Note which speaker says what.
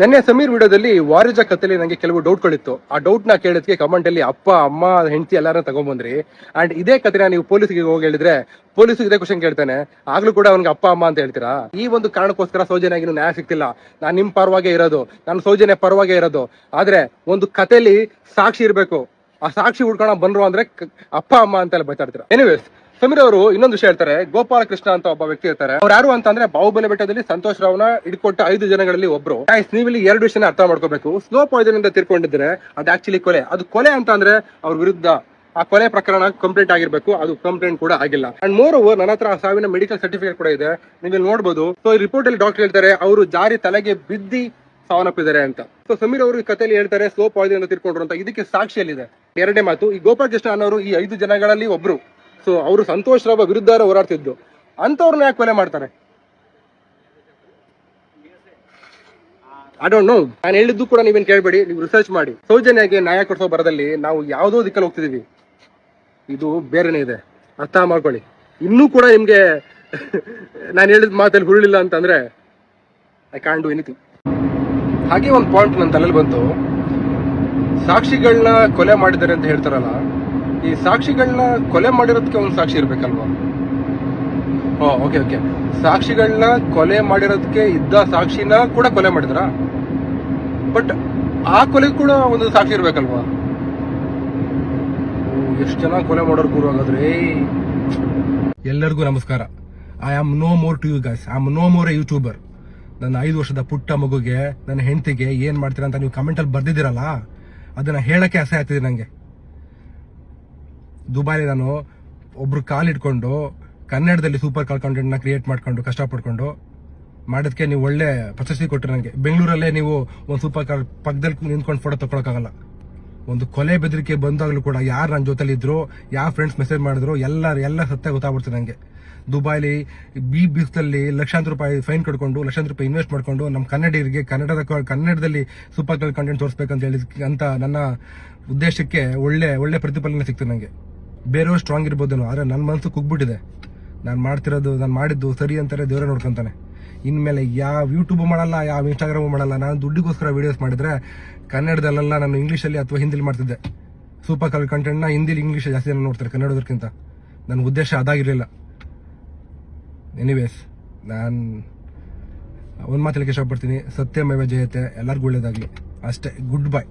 Speaker 1: ನೆನ್ನೆ ಸಮೀರ್ ವಿಡಿಯೋದಲ್ಲಿ ವಾರಿಜ ಕಥೆಲಿ ನಂಗೆ ಕೆಲವು ಡೌಟ್ಗಳಿತ್ತು ಆ ಡೌಟ್ನ ಕೇಳಿದ್ಕೆ ಕಮೆಂಟ್ ಅಲ್ಲಿ ಅಪ್ಪ, ಅಮ್ಮ, ಹೆಂಡತಿ ಎಲ್ಲಾರನ್ನ ತಗೊಂಡ್ಬಂದ್ರಿ ಅಂಡ್ ಇದೇ ಕಥೆನ ನೀವು ಪೊಲೀಸ್ಗೆ ಹೋಗಿ ಹೇಳಿದ್ರೆ ಪೊಲೀಸ್ ಇದೇ ಕ್ವಶನ್ ಕೇಳ್ತಾನೆ. ಆಗ್ಲೂ ಕೂಡ ಅವ್ನಿಗೆ ಅಪ್ಪ, ಅಮ್ಮ ಅಂತ ಹೇಳ್ತೀರಾ? ಈ ಒಂದು ಕಾರಣಕ್ಕೋಸ್ಕರ ಸೌಜನ್ಯಾಗಿ ನ್ಯಾಯ ಸಿಗ್ತಿಲ್ಲ. ನಾನ್ ನಿಮ್ ಪರವಾಗೇ ಇರೋದು. ನಾನು ಸೌಜನ್ಯ ಪರವಾಗಿ ಇರೋದು. ಆದ್ರೆ ಒಂದು ಕಥೆಲಿ ಸಾಕ್ಷಿ ಇರ್ಬೇಕು. ಆ ಸಾಕ್ಷಿ ಹುಡ್ಕೋಣ ಬಂದ್ರು ಅಂದ್ರೆ ಅಪ್ಪ, ಅಮ್ಮ ಅಂತೆಲ್ಲ ಬೈತಾಡ್ತೀರ ಎನಿವೇಸ್ ಸಮೀರ್ ಅವರು ಇನ್ನೊಂದು ವಿಷಯ ಹೇಳ್ತಾರೆ ಗೋಪಾಲ ಕೃಷ್ಣ ಅಂತ ಒಬ್ಬ ವ್ಯಕ್ತಿ ಇರ್ತಾರೆ. ಅವ್ರು ಯಾರು ಅಂತಂದ್ರೆ ಬಾಹುಬಲಿ ಬೆಟ್ಟದಲ್ಲಿ ಸಂತೋಷ್ ರಾವ್ನ ಹಿಡ್ಕೊಟ್ಟ ಐದು ಜನಗಳಲ್ಲಿ ಒಬ್ರು. ನೀವು ಇಲ್ಲಿ ಎರಡು ವಿಷಯನ ಅರ್ಥ ಮಾಡ್ಕೋಬೇಕು. ಸ್ಲೋ ಪಾಯ್ಸನ್ ಅಂತ ತಿರ್ಕೊಂಡಿದ್ರೆ ಅದು ಆಕ್ಚುಲಿ ಕೊಲೆ. ಅದು ಕೊಲೆ ಅಂತ ಅಂದ್ರೆ ಅವ್ರ ವಿರುದ್ಧ. ಆ ಕೊಲೆ ಪ್ರಕರಣ ಕಂಪ್ಲೀಟ್ ಆಗಿರ್ಬೇಕು. ಅದು ಕಂಪ್ಲೇಂಟ್ ಕೂಡ ಆಗಿಲ್ಲ. ಅಂಡ್ ಮೋರ್ ಓವರ್ ನನ್ನ ಹತ್ರ ಸಾವಿನ ಮೆಡಿಕಲ್ ಸರ್ಟಿಫಿಕೇಟ್ ಕೂಡ ಇದೆ. ನೀವು ನೋಡಬಹುದು ಸೊ ಈ ರಿಪೋರ್ಟ್ ಅಲ್ಲಿ ಡಾಕ್ಟರ್ ಹೇಳ್ತಾರೆ, ಅವರು ಜಾರಿ ತಲೆಗೆ ಬಿದ್ದಿ ಸಾವನ್ನಪ್ಪಿದ್ದಾರೆ ಅಂತ. ಸೊ ಸಮೀರ್ ಅವರು ಈ ಕಥೆಯಲ್ಲಿ ಹೇಳ್ತಾರೆ ಸ್ಲೋ ಪಾಯ್ಸನ್ ಅಂತ ತಿರ್ಕೊಂಡ್ರು ಅಂತ. ಇದಕ್ಕೆ ಸಾಕ್ಷಿಯಲ್ಲಿದೆ. ಎರಡನೇ ಮಾತು, ಈ ಗೋಪಾಲಕೃಷ್ಣ ಅನ್ನೋರು ಈ ಐದು ಜನಗಳಲ್ಲಿ ಒಬ್ರು. ಅವರು ಸಂತೋಷ್ ರಾವ್ ವಿರುದ್ಧ ಹೋರಾಡ್ತಿದ್ದು. ಅಂತವ್ರನ್ನ ಯಾಕೆ ಕೊಲೆ ಮಾಡ್ತಾರೆ? ಐ ಡೋಂಟ್ ನೋ ನಾನು ಹೇಳಿದ್ದು ಕೂಡ ನೀವೇನು ಕೇಳಬೇಡಿ, ನೀವು ರಿಸರ್ಚ್ ಮಾಡಿ. ಸೌಜನ್ಯಗೆ ನ್ಯಾಯ ಕೊಡಿಸೋ ಬರದಲ್ಲಿ ನಾವು ಯಾವುದೋ ದಿಕ್ಕಲ್ಲಿ ಹೋಗ್ತಿದೀವಿ. ಇದು ಬೇರೆನೇ ಇದೆ. ಅರ್ಥ ಮಾಡ್ಕೊಳ್ಳಿ. ಇನ್ನೂ ಕೂಡ ನಿಮಗೆ ನಾನು ಹೇಳಿದ ಮಾತಲ್ಲಿ ಹುರುಳಿಲ್ಲ ಅಂತಂದ್ರೆ ಐ ಕ್ಯಾನ್ ಡೂ ಎನಿಥಿಂಗ್ ಹಾಗೆ ಒಂದು ಪಾಯಿಂಟ್ ನನ್ನ ತಲೆಯಲ್ಲಿ ಬಂತು. ಸಾಕ್ಷಿಗಳನ್ನ ಕೊಲೆ ಮಾಡಿದ್ದಾರೆ ಅಂತ ಹೇಳ್ತಾರಲ್ಲ ಈ ಸಾಕ್ಷಿಗಳನ್ನ ಕೊಲೆ ಮಾಡಿರೋದಕ್ಕೆ ಒಂದು ಸಾಕ್ಷಿ ಇರಬೇಕಲ್ವಾ? ಓಕೆ ಓಕೆ ಸಾಕ್ಷಿಗಳನ್ನ ಕೊಲೆ ಮಾಡಿರೋದಕ್ಕೆ ಇದ್ದ ಸಾಕ್ಷಿನ ಕೂಡ ಕೊಲೆ ಮಾಡಿದ್ರ? ಬಟ್ ಆ ಕೊಲೆ ಕೂಡ ಒಂದು ಸಾಕ್ಷಿ ಇರ್ಬೇಕಲ್ವಾ? ಎಷ್ಟು ಜನ ಕೊಲೆ ಮಾಡೋರು ಗುರು ಹಾಗಾದ್ರೆ? ಎಲ್ಲರಿಗೂ ನಮಸ್ಕಾರ. I am no more to you guys I am no more a YouTuber ನನ್ನ ಐದು ವರ್ಷದ ಪುಟ್ಟ ಮಗುಗೆ, ನನ್ನ ಹೆಂಡತಿಗೆ ಏನ್ ಮಾಡ್ತೀರಾ ಅಂತ ನೀವು ಕಮೆಂಟ್ ಅಲ್ಲಿ ಬರ್ದಿದ್ದೀರಲ್ಲ? ಅದನ್ನ ಹೇಳಕ್ಕೆ ಅಸಹ್ಯ ಆಗ್ತಿದೆ ನಂಗೆ. ದುಬಾರಿ ನಾನು ಒಬ್ರು ಕಾಲಿಟ್ಕೊಂಡು ಕನ್ನಡದಲ್ಲಿ ಸೂಪರ್ ಕಾಲ್ ಕಂಟೆಂಟ್ನ ಕ್ರಿಯೇಟ್ ಮಾಡ್ಕೊಂಡು ಕಷ್ಟಪಡ್ಕೊಂಡು ಮಾಡೋದಕ್ಕೆ ನೀವು ಒಳ್ಳೆ ಪ್ರಶಸ್ತಿ ಕೊಟ್ಟರು ನನಗೆ ಬೆಂಗಳೂರಲ್ಲೇ ನೀವು ಒಂದು ಸೂಪರ್ ಕಾಲ್ ಪಕ್ಕದಲ್ಲಿ ನಿಂತ್ಕೊಂಡು ಫೋಟೋ ತಗೊಳಕ್ಕಾಗಲ್ಲ ಒಂದು ಕೊಲೆ ಬೆದರಿಕೆ ಬಂದಾಗಲೂ ಕೂಡ ಯಾರು ನನ್ನ ಜೊತೆಲಿದ್ರು ಯಾವ ಫ್ರೆಂಡ್ಸ್ ಮೆಸೇಜ್ ಮಾಡಿದ್ರು ಎಲ್ಲ ಎಲ್ಲ ಸತ್ಯ ಗೊತ್ತಾಗ್ಬಿಡ್ತು ನನಗೆ ದುಬೈಲಿ ಬಿ ಬಿಸ್ದಲ್ಲಿ ಲಕ್ಷಾಂತರ ರೂಪಾಯಿ ಫೈನ್ ಕಟ್ಕೊಂಡು, ಲಕ್ಷಾಂತರ ರೂಪಾಯಿ ಇನ್ವೆಸ್ಟ್ ಮಾಡ್ಕೊಂಡು ನಮ್ಮ ಕನ್ನಡಿಗರಿಗೆ ಕನ್ನಡದ ಕನ್ನಡದಲ್ಲಿ ಸೂಪರ್ ಕಾಲ್ ಕಂಟೆಂಟ್ ತೋರಿಸ್ಬೇಕಂತ ಹೇಳಿ ಅಂತ ನನ್ನ ಉದ್ದೇಶಕ್ಕೆ ಒಳ್ಳೆ ಒಳ್ಳೆ ಪ್ರತಿಫಲನೆ ಸಿಕ್ತು ನನಗೆ ಬೇರೆಯವ್ರು ಸ್ಟ್ರಾಂಗ್ ಇರ್ಬೋದೇನೋ, ಆದರೆ ನನ್ನ ಮನಸ್ಸು ಕುಗ್ಬಿಟ್ಟಿದೆ. ನಾನು ಮಾಡ್ತಿರೋದು, ನಾನು ಮಾಡಿದ್ದು ಸರಿ ಅಂತಾರೆ ದೇವರೇ ನೋಡ್ಕೊಂತಾನೆ. ಇನ್ಮೇಲೆ ಯಾವ ಯೂಟ್ಯೂಬ್ ಮಾಡಲ್ಲ, ಯಾವ ಇನ್ಸ್ಟಾಗ್ರಾಮು ಮಾಡಲ್ಲ, ನಾನು ದುಡ್ಡಿಗೋಸ್ಕರ ವೀಡಿಯೋಸ್ ಮಾಡಿದ್ರೆ ಕನ್ನಡದಲ್ಲೆಲ್ಲ ನಾನು ಇಂಗ್ಲೀಷಲ್ಲಿ ಅಥವಾ ಹಿಂದಿಲಿ ಮಾಡ್ತಿದ್ದೆ. ಸೂಪರ್ ಕಲ್ ಕಂಟೆಂಟ್ನ ಹಿಂದಿಲಿ ಇಂಗ್ಲೀಷ್ ಜಾಸ್ತಿ ಜನ ನೋಡ್ತಾರೆ ಕನ್ನಡದಕ್ಕಿಂತ ನನ್ನ ಉದ್ದೇಶ ಅದಾಗಿರಲಿಲ್ಲ. ಎನಿವೇಸ್ ನಾನು ಒಂದು ಮಾತಲ್ಲಿ ಇಷ್ಟಪಡ್ತೀನಿ ಸತ್ಯಮೇವ ಜಯತೆ, ಎಲ್ಲರಿಗೂ ಒಳ್ಳೇದಾಗಲಿ. ಅಷ್ಟೇ ಗುಡ್ ಬೈ